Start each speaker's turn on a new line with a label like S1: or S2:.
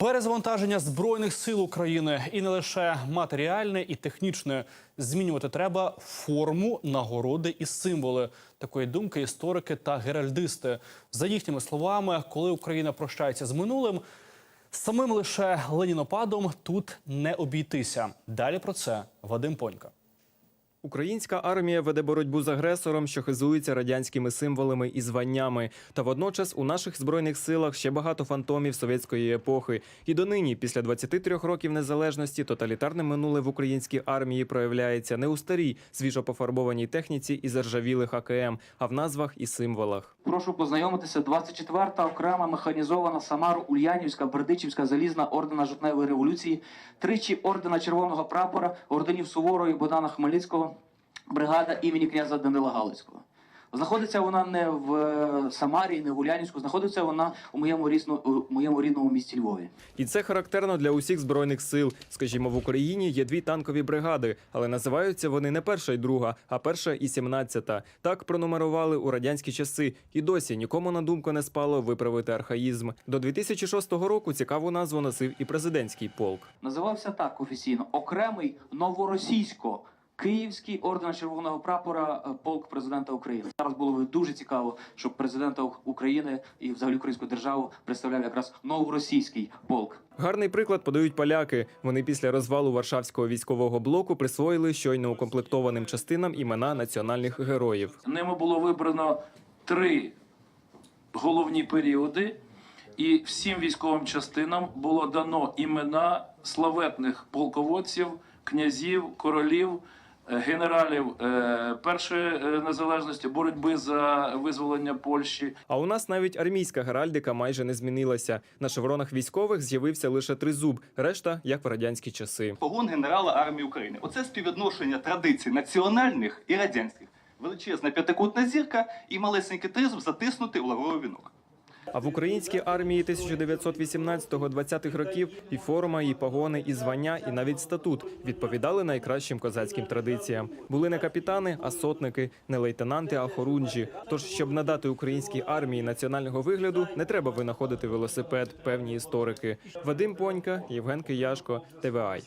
S1: Перезвантаження збройних сил України і не лише матеріальне і технічне. Змінювати треба форму, нагороди і символи. Такої думки історики та геральдисти. За їхніми словами, коли Україна прощається з минулим, самим лише ленінопадом тут не обійтися. Далі про це Вадим Понька.
S2: Українська армія веде боротьбу з агресором, що хизується радянськими символами і званнями. Та водночас у наших збройних силах ще багато фантомів совєтської епохи. І донині, після 23 років незалежності, тоталітарне минуле в українській армії проявляється не у старій, свіжо пофарбованій техніці і заржавілих АКМ, а в назвах і символах.
S3: Прошу познайомитися. 24-та окрема механізована Самару Ульянівська Бердичівська залізна ордена жовтневої революції, тричі ордена Червоного прапора, орденів Суворої Богдана Хмельницького, бригада імені князя Данила Галицького. Знаходиться вона не в е, Самарі, не в Ульянівську, знаходиться вона у моєму рісно, у моєму рідному місті Львові.
S2: І це характерно для усіх збройних сил. Скажімо, в Україні є дві танкові бригади, але називаються вони не перша й друга, а перша і сімнадцята. Так пронумерували у радянські часи. І досі нікому на думку не спало виправити архаїзм. До 2006 року цікаву назву носив і президентський полк.
S3: Називався так офіційно окремий новоросійсько. Київський орден Червоного прапора е, полк президента України. Зараз було б дуже цікаво, щоб президента України і взагалі українську державу представляв якраз новоросійський полк.
S2: Гарний приклад подають поляки. Вони після розвалу Варшавського військового блоку присвоїли щойно укомплектованим частинам імена національних героїв.
S4: Ними було вибрано три головні періоди, і всім військовим частинам було дано імена славетних полководців, князів, королів, генералів е, першої е, незалежності, боротьби за визволення Польщі.
S2: А у нас навіть армійська геральдика майже не змінилася. На шевронах військових з'явився лише тризуб, решта як в радянські часи.
S5: погон генерала армії України. Оце співвідношення традицій національних і радянських. Величезна п'ятикутна зірка і малесенький тризуб затиснутий у лавровий вінок.
S2: А в українській армії 1919-20-х років і форма, і погони, і звання, і навіть статут відповідали найкращим козацьким традиціям. Були не капітани, а сотники, не лейтенанти, а хорунжі. Тож, щоб надати українській армії національного вигляду, не треба винаходити велосипед, певні історики. Вадим Понька, Євген Кияшко, ТВАЙ.